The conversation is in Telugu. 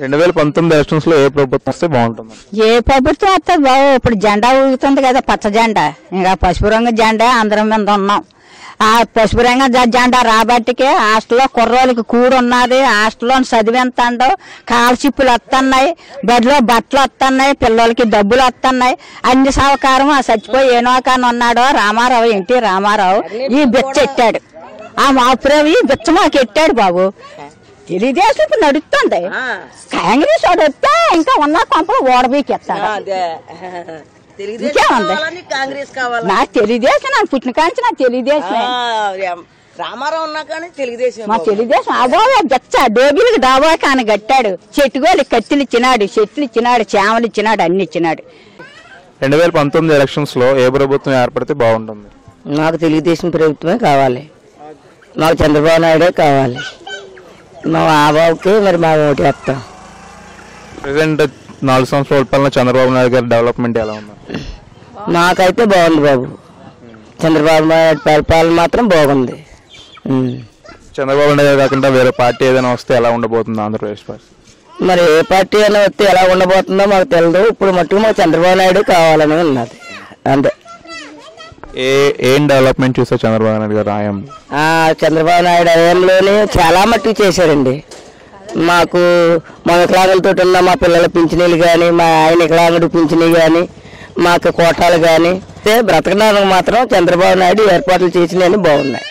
రెండు వేల పంతొమ్మిది ఎలక్షన్స్లో ఏ ప్రభుత్వం వస్తే బాగుంటుంది ఏ ప్రభుత్వం వస్తే బాబు ఇప్పుడు జెండా ఊగుతుంది కదా పచ్చ జెండా. ఇంకా పసుపు రంగు జెండా అందరం మీద ఉన్నాం. ఆ పసుపు రంగు జ- జెండా రాబట్టికే హాస్టల్లో కుర్రోళ్ళకి కూడు ఉన్నది హాస్టల్లో చదివింతాండు కాల్చిప్పులు వస్తున్నాయి బడిలో బట్టలు వస్తున్నాయి పిల్లలకి డబ్బులు వస్తున్నాయి అన్ని సహకారం ఆ చచ్చిపోయి ఏనోకాని ఉన్నాడో రామారావు ఎన్టీ రామారావు. ఈ బిచ్చ ఎట్టాడు? ఆ మాపురావు ఈ బిచ్చ మాకు ఎట్టాడు బాబు. తెలుగుదేశం ఇప్పుడు నడుస్తుంది కాంగ్రెస్ వాడు వస్తే ఇంకా ఉన్న కొంప ఓడబీకెత్తాడు అదే. తెలుగుదేశం ఇంకేముంది? కావాలని కాంగ్రెస్ కావాలి నాకు తెలుగుదేశం నాకు పుట్టిన కాంచి నాకు తెలుగుదేశం రామారావు ఉన్నా కానీ తెలుగుదేశం మా తెలుగుదేశం గచ్చ డోబీలకు డాబా కాని కట్టాడు. చెట్టుగోలు కత్తులు ఇచ్చినాడు చెట్లు ఇచ్చినాడు చేమలు ఇచ్చినాడు అన్ని ఇచ్చినాడు రెండు వేల పంతొమ్మిది ఎలక్షన్స్లో ఏ ప్రభుత్వం ఏర్పడితే బాగుంటుంది? నాకు తెలుగుదేశం ప్రభుత్వమే కావాలి. మాకు చంద్రబాబు నాయుడే కావాలి. మా ఆ బాబుకి మరి మా ఓటు వేస్తాం ప్రెసెంట్ నాలుగు సంవత్సరాల పాలన చంద్రబాబు నాయుడు గారి డెవలప్మెంట్ ఎలా ఉంది? మాకైతే బాగుంది బాబు. చంద్రబాబు నాయుడు పరిపాలన మాత్రం బాగుంది. చంద్రబాబు నాయుడు గారు కాకుండా వేరే పార్టీ ఏదైనా వస్తే ఎలా ఉండబోతుంది ఆంధ్రప్రదేశ్ పరిస్థితి? మరి ఏ పార్టీ అయినా వస్తే ఎలా ఉండబోతుందో మాకు తెలియదు ఇప్పుడు మట్టుకు మాకు చంద్రబాబు నాయుడు కావాలని ఉన్నది. అంతే. ఏ ఏం డెవలప్మెంట్ చూసా చంద్రబాబు నాయుడు గారు ఆయం చంద్రబాబు నాయుడు హయాంలోనే చాలా మట్టుకు చేశారండి. మాకు మా వికలాంగులతో ఉన్న మా పిల్లల పింఛనీలు కానీ మా ఆయన వికలాంగుడు పింఛనీ కానీ మాకు కోటాలు కానీ బ్రతకడానికి మాత్రం చంద్రబాబు నాయుడు ఏర్పాట్లు చేసినవి బాగున్నాయి.